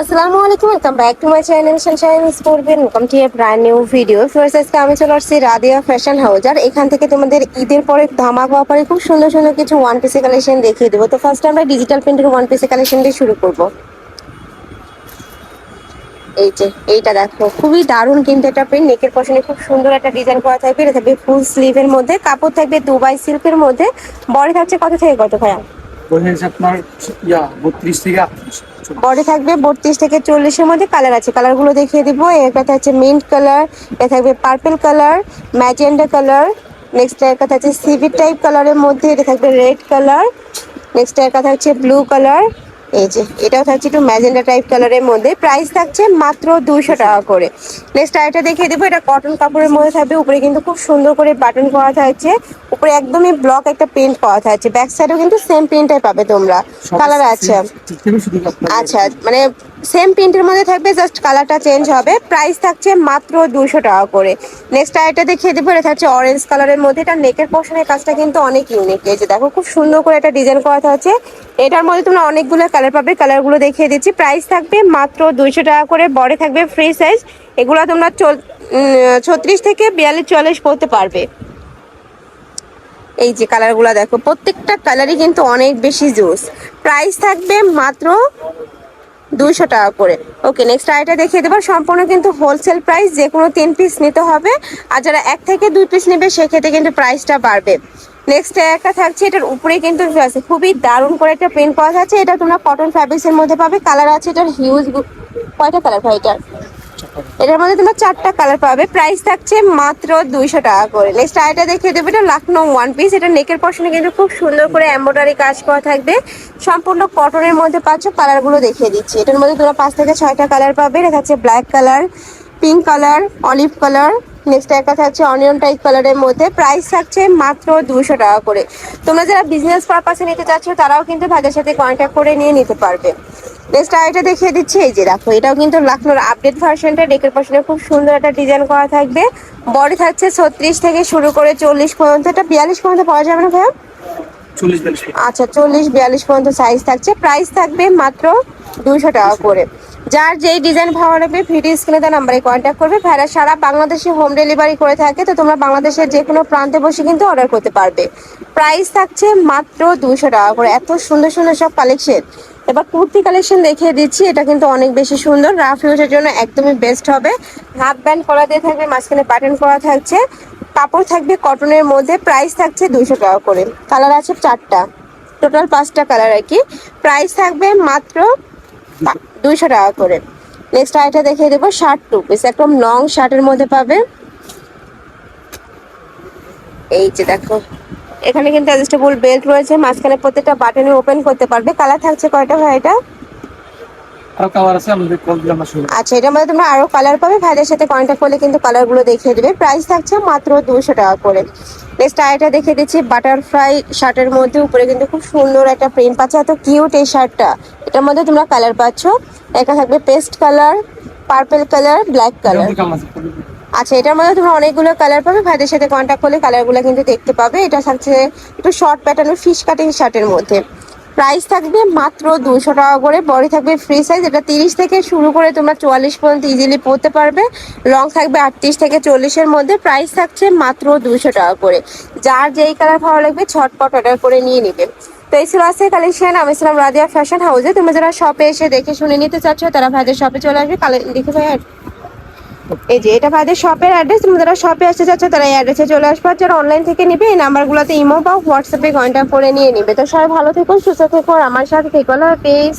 আসসালামু আলাইকুম welcome back to my channel sunshine sport welcome to a brand new video first আজকে আমি চলে আসছি রাদিয়া ফ্যাশন হাউস আর এখান থেকে তোমাদের ঈদের পরে ধামাকা অফারে খুব সুন্দর সুন্দর কিছু ওয়ান পিসে কালেকশন দেখিয়ে দেবো। তো ফার্স্ট আমরা ডিজিটাল প্রিন্টের ওয়ান পিসে কালেকশন দিয়ে শুরু করব। এই যে, এইটা দেখো, খুবই দারুণ কিন্তু একটা প্রিন্ট নেকের পশনে খুব সুন্দর একটা ডিজাইন করা থাকবে। এটা থাকবে ফুল স্লিভের মধ্যে, কাপড় থাকবে দুবাই সিল্কের মধ্যে। বডি থাকছে কত থেকে কত ভাইয়া? বলছেন আপনার ইয়া বত্রিশ থেকে বডি থাকবে বত্রিশ থেকে চল্লিশের মধ্যে কালার আছে। কালারগুলো দেখিয়ে দিব। একটা হচ্ছে মিন্ট কালার এটা থাকবে purple colour magenta colour next এর কথা হচ্ছে সিভি টাইপ কালারের মধ্যে, এটা থাকবে রেড কালার নেক্সট এর কথা হচ্ছে ব্লু কালার এই যে, এটাও থাকছে একটু ম্যাজেন্ডা টাইপ কালারের মধ্যে। প্রাইস থাকছে মাত্র দুশো টাকা করে। নেক্সট আরেকটা দেখিয়ে দেবো। এটা কটন কাপড়ের মধ্যে থাকবে। উপরে কিন্তু খুব সুন্দর করে বাটন করা থাকছে। উপরে একদমই ব্লক একটা প্রিন্ট করা থাকছে ব্যাক সাইডেও কিন্তু সেম প্রিন্টটাই পাবে তোমরা। কালার আছে। আচ্ছা মানে সেম প্রিন্টের মধ্যে থাকবে জাস্ট কালারটা চেঞ্জ হবে। প্রাইস থাকছে মাত্র দুশো টাকা করে। নেক্সট আরেকটা দেখিয়ে দেবো এটা থাকছে অরেঞ্জ কালারের মধ্যে। এটা নেকের পোর্শনের কাজটা কিন্তু অনেক ইউনিক এই যে দেখো খুব সুন্দর করে একটা ডিজাইন করা আছে এটার মধ্যে তোমরা অনেকগুলো কালার পাবে। কালারগুলো দেখিয়ে দিচ্ছি। প্রাইস থাকবে মাত্র দুইশো টাকা করে। বড়ে থাকবে ফ্রি সাইজ এগুলো তোমরা ছত্রিশ থেকে বিয়াল্লিশ চল্লিশ পড়তে পারবে। এই যে কালারগুলো দেখো, প্রত্যেকটা কালারই কিন্তু অনেক বেশি জোস প্রাইস থাকবে মাত্র দুইশো টাকা করে। ওকে নেক্সট আইটা দেখিয়ে দেবো। সম্পূর্ণ কিন্তু হোলসেল প্রাইস যে কোনো তিন পিস নিতে হবে। আর যারা এক থেকে দুই পিস নেবে, সেক্ষেত্রে কিন্তু প্রাইসটা বাড়বে। নেক্সট একটা থাকছে, এটার উপরে কিন্তু আছে। খুবই দারুণ করে একটা প্রিন্ট করা আছে এটা তোমরা কটন ফ্যাব্রিক্সের মধ্যে পাবে। কালার আছে, এটার হিউজ কয়টা কালার ভাই এটার? এটার মধ্যে তোমরা চারটা কালার পাবে। প্রাইস থাকছে মাত্র দুইশো টাকা করে। নেক্সট আইটা দেখিয়ে দেবো, এটা লাখনৌ ওয়ান পিস এটা নেকের পশনে কিন্তু খুব সুন্দর করে এম্ব্রয়ডারি কাজ করা থাকবে। সম্পূর্ণ কটনের মধ্যে পাচ্ছ কালারগুলো দেখিয়ে দিচ্ছি। এটার মধ্যে তোমরা পাঁচ থেকে ছয়টা কালার পাবে। এটা হচ্ছে black colour pink colour olive colour next একটা থাকছে অনিয়ন টাইপ কালারের মধ্যে। প্রাইস থাকছে মাত্র দুশো টাকা করে। তোমরা যারা বিজনেস পারপাসে নিতে চাচ্ছ তারাও কিন্তু ভাইদের সাথে কন্ট্যাক্ট করে নিয়ে নিতে পারবে। নেক্সট আরেকটা দেখিয়ে দিচ্ছি এই যে দেখো এটাও কিন্তু লাখনোর আপডেট ভার্সনটা ডেকের পাশে খুব সুন্দর একটা ডিজাইন করা থাকবে। বডি থাকছে ছত্রিশ থেকে শুরু করে চল্লিশ পর্যন্ত। এটা বিয়াল্লিশ পর্যন্ত পাওয়া যাবে না ভাইয়া? আচ্ছা চল্লিশ বিয়াল্লিশ পর্যন্ত সাইজ থাকছে। প্রাইস থাকবে মাত্র দুশো টাকা করে। যার যেই ডিজাইন ভালো লাগবে ভিডিও স্ক্রিনে তার নাম্বারে কন্ট্যাক্ট করবে। ভাইরা সারা বাংলাদেশে হোম ডেলিভারি করে থাকে, তো তোমরা বাংলাদেশের যে কোনো প্রান্তে বসে কিন্তু অর্ডার করতে পারবে। প্রাইস থাকছে মাত্র দুশো টাকা করে। এত সুন্দর সুন্দর সব কালেকশন এবার কুর্তি কালেকশন দেখিয়ে দিচ্ছি, এটা কিন্তু অনেক বেশি সুন্দর। রাফ ইউজের জন্য একদমই বেস্ট হবে। হাফ ব্যান্ড করা দিয়ে থাকবে, মাঝখানে বাটন করা থাকছে। কাপড় থাকবে কটনের মধ্যে প্রাইস থাকছে দুশো টাকা করে। কালার আছে চারটা। টোটাল পাঁচটা কালার আর কি। প্রাইস থাকবে মাত্র দুইশো টাকা করে। নেক্সট আইটা দেখিয়ে দেবো শার্ট টু পিস একদম লং শার্টের মধ্যে পাবে। এই যে দেখো, এখানে কিন্তু অ্যাডজাস্টেবল বেল্ট রয়েছে, মাঝখানে প্রত্যেকটা বাটনে ওপেন করতে পারবে। কালার থাকছে কয়টা ভাই এটা? আরও কালার আছে আমাদের কল দিলাম আচ্ছা এটার মধ্যে তোমরা আরও কালার পাবে। ভাইদের সাথে কন্ট্যাক্ট করলে কিন্তু কালারগুলো দেখিয়ে দেবে। প্রাইস থাকছে মাত্র দুশো টাকা করে। নেক্সট আরেকটা দেখিয়ে দিচ্ছি বাটারফ্লাই শার্টের মধ্যে উপরে কিন্তু খুব সুন্দর একটা প্রিন্ট পাচ্ছে। এত কিউট এই শার্টটা এটার মধ্যে তোমরা কালার পাচ্ছ। একটা থাকবে paste colour purple colour black colour আচ্ছা এটার মধ্যে তোমরা অনেকগুলো কালার পাবে। ভাইদের সাথে কন্ট্যাক্ট করলে কালারগুলো কিন্তু দেখতে পাবে। এটা থাকছে একটু শর্ট প্যাটার্নের ফিশ কাটিং শার্টের মধ্যে। প্রাইস থাকবে মাত্র দুশো টাকা করে। বডি থাকবে ফ্রি সাইজ এটা তিরিশ থেকে শুরু করে তোমরা চুয়াল্লিশ পর্যন্ত ইজিলি পরতে পারবে। লং থাকবে আটত্রিশ থেকে চল্লিশের মধ্যে। প্রাইস থাকছে মাত্র দুশো টাকা করে। যার যেই কালার ভালো লাগবে ছটপট অর্ডার করে নিয়ে নিবে। তো এই ছিল আছে কালেকশন আমি ছিলাম রাদিয়া ফ্যাশন হাউসে তোমরা যারা শপে এসে দেখে শুনে নিতে চাচ্ছ, তারা ভাইদের শপে চলে আসবে। কালে দেখে ভাই এই যে, এটা ভাইদের শপের অ্যাড্রেস তোমরা যারা শপে আসতে চাচ্ছ, তারা এই অ্যাড্রেসে চলে আসবে। যারা অনলাইন থেকে নিবে, এই নাম্বারগুলোতে ইমো বা হোয়াটসঅ্যাপে কন্ট্যাক্ট করে নিয়ে নিবে। তো সবাই ভালো থেকো, সুস্থ থেকো আমার সাথে থেকো না প্লিজ